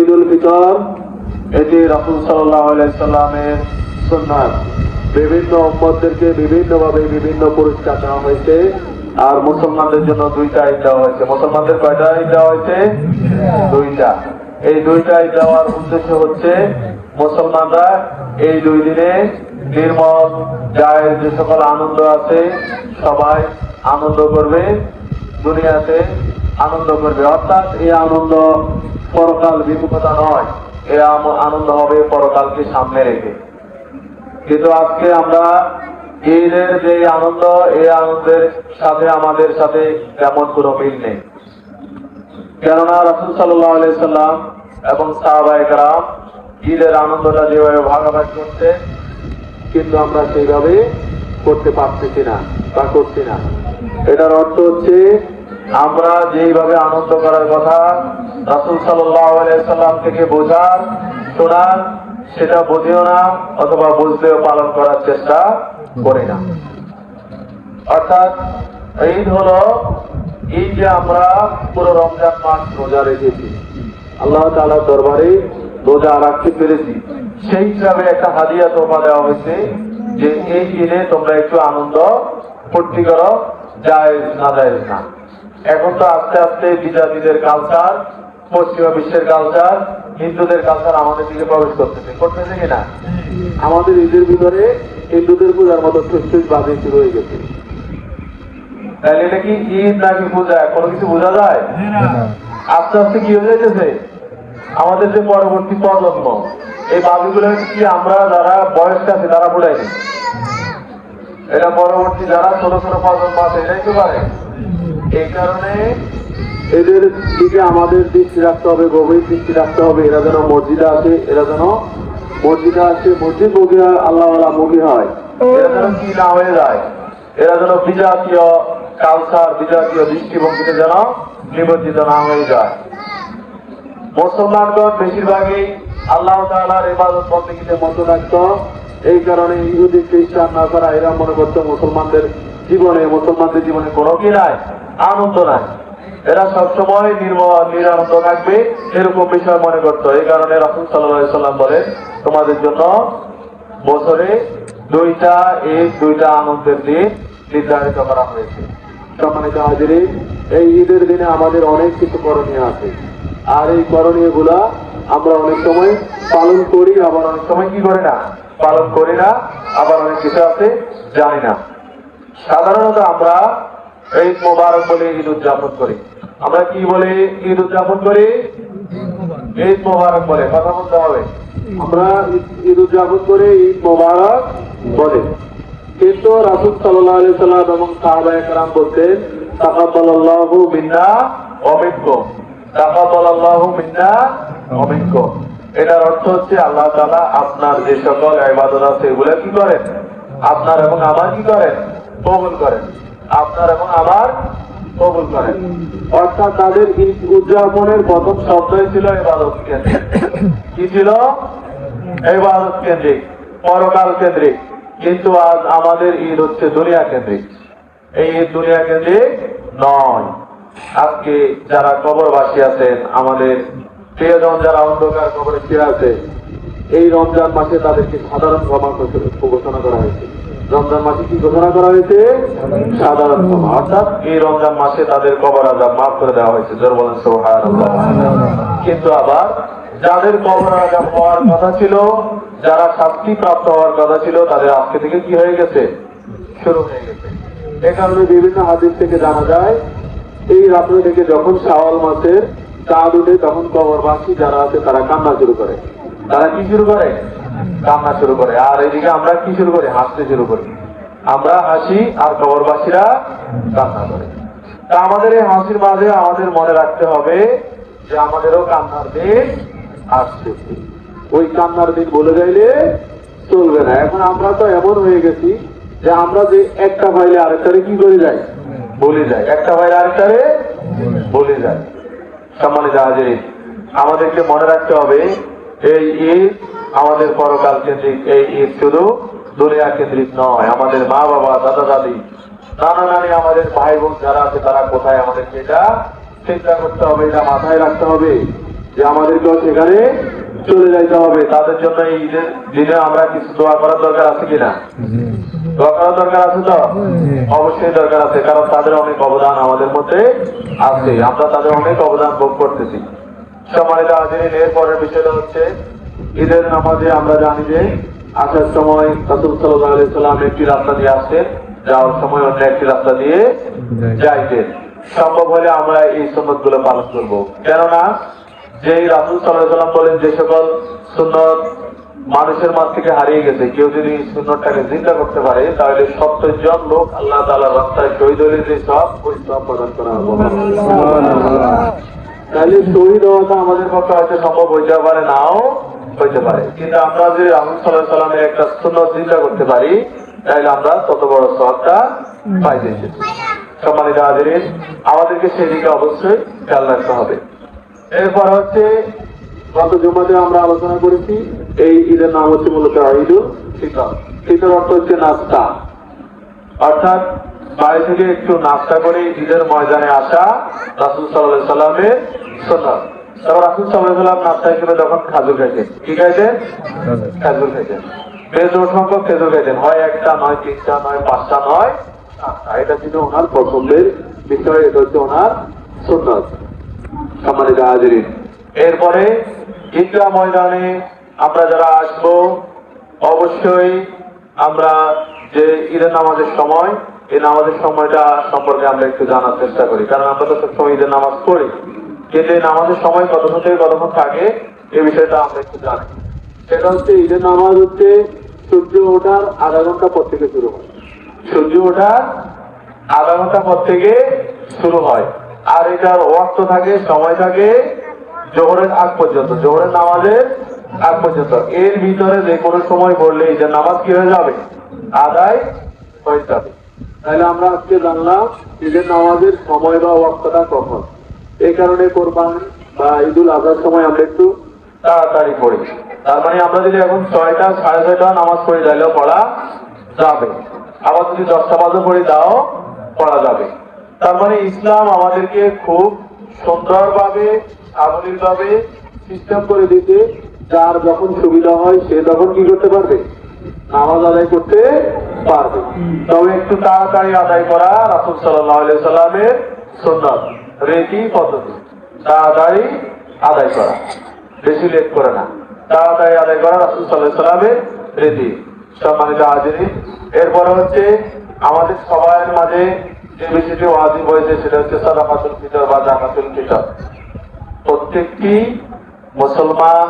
ঈদ উল ফিতর, এটি রাসুল সাল্লামের সুন্নাত। বিভিন্ন উম্মতদেরকে বিভিন্নভাবে বিভিন্ন পুরস্কার দেওয়া হয়েছে, আর মুসলমানদের জন্য দুইটা ঈদ দেওয়া হয়েছে। মুসলমানদের কয়টা ঈদ দেওয়া হয়েছে? দুইটা। এই দুইটা ঈদ দেওয়ার উদ্দেশ্য হচ্ছে, মুসলমানরা এই দুই দিনে নির্মল জায়ের যে সকল আনন্দ আছে, সবাই আনন্দ করবে, দুনিয়াতে আনন্দ করবে। অর্থাৎ এই আনন্দ পরকাল বিমুখতা নয়। এ আম- আনন্দ হবে পরকালকে সামনে রেখে। কিন্তু আজকে আমরা ঈদের যে আনন্দ, এই আনন্দের সাথে, আমাদের সাথে তেমন কোনো মিল নেই। কেননা রাসুল সাল্লাম এবং সাহাবাহিকরাম ঈদের আনন্দটা যেভাবে ভাগাভাগি করতে কিন্তু আমরা সেইভাবে করতে পারতেছি না বা করছি না। এটার অর্থ হচ্ছে আমরা যেইভাবে আনন্দ করার কথা রাসুল সাল্লাম থেকে বোঝার, শোনার, সেটা বুঝিও না অথবা বুঝলেও পালন করার চেষ্টা করি না। অর্থাৎ ঈদ হলো এই যে আমরা পুরো রমজান মাস রোজা রেখেছি। আল্লাহ তাআলা দরবারে রোজা রাখতে পেরেছি। সেই হিসাবে একটা হাদিয়া তোমরা দেওয়া হয়েছে যে এই দিনে তোমরা একটু আনন্দ ফুর্তি করো যায় না যায় না। এখন তো আস্তে আস্তে বিজাতিদের কালচার পশ্চিমা বিশ্বের কালচার হিন্দুদের কালচার আমাদের দিকে প্রবেশ করতেছে। করতেছে কিনা আমাদের ঈদের ভিতরে হিন্দুদের পূজার মতো বাজে শুরু হয়ে গেছে। তাহলে এটা কি ঈদ নাকি পূজা? কোনো কিছু বোঝা যায়? আস্তে আস্তে কি হয়ে যাইতেছে? আমাদের যে পরবর্তী প্রজন্ম এই বাবিগুলো কি আমরা যারা বয়স্ক আছে তারা বুঝাইনি এটা পরবর্তী যারা ছোট ছোট প্রজন্ম আছে এটাই তো পারে। এই কারণে এদের দিকে আমাদের দৃষ্টি রাখতে হবে, গভীর দৃষ্টি রাখতে হবে। এরা যেন মসজিদে আসে, এরা যেন মসজিদে আসে, মসজিদ মুখী হয়, আল্লাহ মুখী হয়। এরা যেন কি না হয়ে যায়, এরা যেন বিজাতীয় কালচার বিজাতীয় দৃষ্টিভঙ্গিতে যেন না হয়ে যায়। মুসলমানগণ বেশিরভাগই আল্লাহ তাআলার ইবাদত বন্দীতে রাখত এই কারণে ইহুদি, খ্রিস্টান না করা এরা মনে করতো মুসলমানদের জীবনে মুসলমানদের জীবনে কোনো কি নাই। আনন্দ নাই এরা সবসময় নির্মল নিরানন্দ থাকবে, এরকম বিষয় মনে করতো। এই কারণে রাসুল সাল্লাম বলেন, তোমাদের জন্য বছরে দুইটা ঈদ, দুইটা আনন্দের দিন নির্ধারিত করা হয়েছে। সম্মানিত হাজিরি এই ঈদের দিনে আমাদের অনেক কিছু করণীয় আছে। আর এই করণীয়গুলা আমরা অনেক সময় পালন করি, আবার অনেক সময় কি করে না? পালন করি না, আবার অনেক কিছু আছে, জানি না। সাধারণত আমরা ঈদ মোবারক বলে ঈদ উদযাপন করি। আমরা কি বলে ঈদ উদযাপন করি? ঈদ মোবারক বলে। কথা বলতে হবে। আমরা ঈদ- উদযাপন করে ঈদ মোবারক বলে। কিন্তু রাসুল সাল্লাহ সাল্লাম এবং সাহাবায়ে কারাম বলতেন, তাকাব্বালাল্লাহু মিন্না ওয়া মিনকুম। তাকাব্বালাল্লাহু মিন্না ওয়া এটার অর্থ হচ্ছে আল্লাহ তাআলা আপনার যে সকল ইবাদত আছে এগুলো কি করেন? আপনার এবং আমার কি করেন? কবুল করেন। আপনার এবং আমার কবুল করেন। অর্থাৎ তাদের ঈদ উদযাপনের প্রথম শব্দই ছিল ইবাদত কেন্দ্রিক। কি ছিল? ইবাদত কেন্দ্রিক, পরকাল কেন্দ্রিক। কিন্তু আজ আমাদের ঈদ হচ্ছে দুনিয়া কেন্দ্রিক। এই ঈদ দুনিয়া কেন্দ্রিক নয়। আজকে যারা কবরবাসী আছেন, আমাদের প্রিয়জন যারা অন্ধকার কবরে ফিরে আছে, এই রমজান মাসে তাদেরকে সাধারণ ক্ষমা ঘোষণা করা হয়েছে। রমজান মাসে কি ঘোষণা করা হয়েছে? সাধারণ ক্ষমা অর্থাৎ এই রমজান মাসে তাদের কবর আজাব মাফ করে দেওয়া হয়েছে। জোর বলেন সুবহানাল্লাহ। কিন্তু আবার যাদের কবর আজাব হওয়ার কথা ছিল, যারা শাস্তি প্রাপ্ত হওয়ার কথা ছিল, তাদের আজকে থেকে কি হয়ে গেছে? শুরু হয়ে গেছে। এ কারণে বিভিন্ন হাদিস থেকে জানা যায়, এই রাত্রে থেকে যখন শাওয়াল মাসের চাঁদ উঠে তখন কবরবাসী যারা আছে, তারা কান্না শুরু করে। তারা কি শুরু করে? কান্না শুরু করে। আর এদিকে আমরা কি শুরু করি? হাসতে শুরু করি। আমরা হাসি আর কবরবাসীরা কান্না করে। তা আমাদের এই হাসির মাঝে আমাদের মনে রাখতে হবে যে আমাদেরও কান্নার দিন আসছে। ওই কান্নার দিন বলে যাইলে চলবে না। এখন আমরা তো এমন হয়ে গেছি যে আমরা যে একটা ফাইলে আরেকটারে কি করে যাই? বলে যাই। একটা ফাইলে আরেকটারে বলে যাই। সম্মানিত হাজির আমাদেরকে মনে রাখতে হবে এই ঈদ আমাদের পরকাল কেন্দ্রিক, এই ঈদ শুধু দুনিয়া কেন্দ্রিক নয়, আমাদের মা বাবা, দাদা দাদি, নানা নানি, আমাদের ভাই বোন যারা আছে, তারা কোথায় আমাদেরকে এটা চিন্তা করতে হবে, এটা মাথায় রাখতে হবে যে আমাদেরকেও সেখানে চলে যাইতে হবে। তাদের জন্য এই ঈদের দিনে আমরা কিছু দোয়া করার দরকার আছে কিনা? দোয়া করার দরকার আছে তো? অবশ্যই দরকার আছে, কারণ তাদের অনেক অবদান আমাদের মধ্যে আছে। আমরা তাদের অনেক অবদান ভোগ করতেছি। বিষয়টা হচ্ছে ঈদের নামাজে আমরা জানি যে আসার সময় রাসুল সাল্লাম একটি রাস্তা দিয়ে আসছেন যাওয়ার সময় অন্য একটি রাস্তা দিয়ে যাইতেন সম্ভব হলে আমরা এই সুন্নতগুলো পালন করব। কেননা যে রাসুল সাল্লাম বলেন, যে সকল সুন্নত মানুষের মাঝ থেকে হারিয়ে গেছে, কেউ যদি সুন্নতটাকে জিন্দা করতে পারে, তাহলে সত্তর জন লোক আল্লাহ তালা রাস্তায় শহীদ হলে যে সব ওই সব প্রদান করা হবে। তাহলে শহীদ হওয়াটা আমাদের পক্ষে হয়তো সম্ভব হইতে পারে, নাও হইতে পারে। কিন্তু আমরা যে রাহুল সাল্লাহ সাল্লামের একটা সুন্নত চিন্তা করতে পারি, তাহলে আমরা তত বড় সবটা পাইতেছি সম্মানিত হাজিরিন, আমাদেরকে সেদিকে অবশ্যই খেয়াল রাখতে হবে। এরপর হচ্ছে, গত জমাতে আমরা আলোচনা করেছি, এই ঈদের নাম হচ্ছে মূলত ঈদুল ফিতর। ফিতর অর্থ হচ্ছে নাস্তা। অর্থাৎ বাড়ি থেকে একটু নাস্তা করে ঈদের ময়দানে আসা রাসুল সাল্লাহ সাল্লামের সন্ন্যত তারপর রাসুল সাল্লাহ সাল্লাম নাস্তা হিসেবে তখন খাজুর খাইতেন, কি খাইতেন? খেজুর খাইতেন। বেশ সংখ্যক হয় একটা, নয় তিনটা, নয় পাঁচটা, নয় এটা ছিল ওনার বিষয় এটা হচ্ছে ওনার সম্মানিত এরপরে ঈদগাহ ময়দানে আমরা যারা আসব, অবশ্যই আমরা যে ঈদের নামাজের সময় এই নামাজের সময়টা সম্পর্কে আমরা একটু জানার চেষ্টা করি। কারণ আমরা তো সবসময় ঈদের নামাজ পড়ি। কিন্তু এই নামাজের সময় কতক্ষণ থেকে কতক্ষণ থাকে এই বিষয়টা আমরা একটু জানি। সেটা হচ্ছে ঈদের নামাজ হচ্ছে সূর্য ওঠার আধা ঘণ্টা পর থেকে শুরু হয়। সূর্য ওঠার আধা ঘণ্টা পর থেকে শুরু হয়। আর এটার ওয়াক্ত থাকে, সময় থাকে জোহরের আগ পর্যন্ত, জোহরের নামাজের আগ পর্যন্ত। এর ভিতরে যে কোনো সময় পড়লে ঈদের নামাজ কি হয়ে যাবে? আদায় হয়ে যাবে। তাহলে আমরা আজকে জানলাম ঈদের নামাজের সময় বা ওয়াক্তটা কখন। এই কারণে কোরবান বা ঈদুল আজহার সময় আমরা একটু তাড়াতাড়ি পড়ি তার মানে আমরা যদি এখন ছয়টা, সাড়ে ছয়টা নামাজ পড়ি তাহলেও পড়া যাবে। আবার যদি দশটা বাজে পড়ি, তাও পড়া যাবে। তার মানে ইসলাম আমাদেরকে খুব সুন্দরভাবে সাবলীলভাবে সিস্টেম করে দিতে যার যখন সুবিধা হয়, সে তখন কি করতে পারবে? নামাজ আদায় করতে পারবে। তবে একটু তাড়াতাড়ি আদায় করা রাসুল সাল্লামের সুন্নত, রীতি, পদ্ধতি। তাড়াতাড়ি আদায় করা, বেশি লেট করে না। তাড়াতাড়ি আদায় করা রাসুল সাল্লাহ সাল্লামের সম্মানিত এরপরে হচ্ছে আমাদের সবার মাঝে যে বিষয়টি ওয়াজিব হয়েছে, সেটা হচ্ছে সাদাকাতুল ফিতর বা জাকাতুল ফিতর। প্রত্যেকটি মুসলমান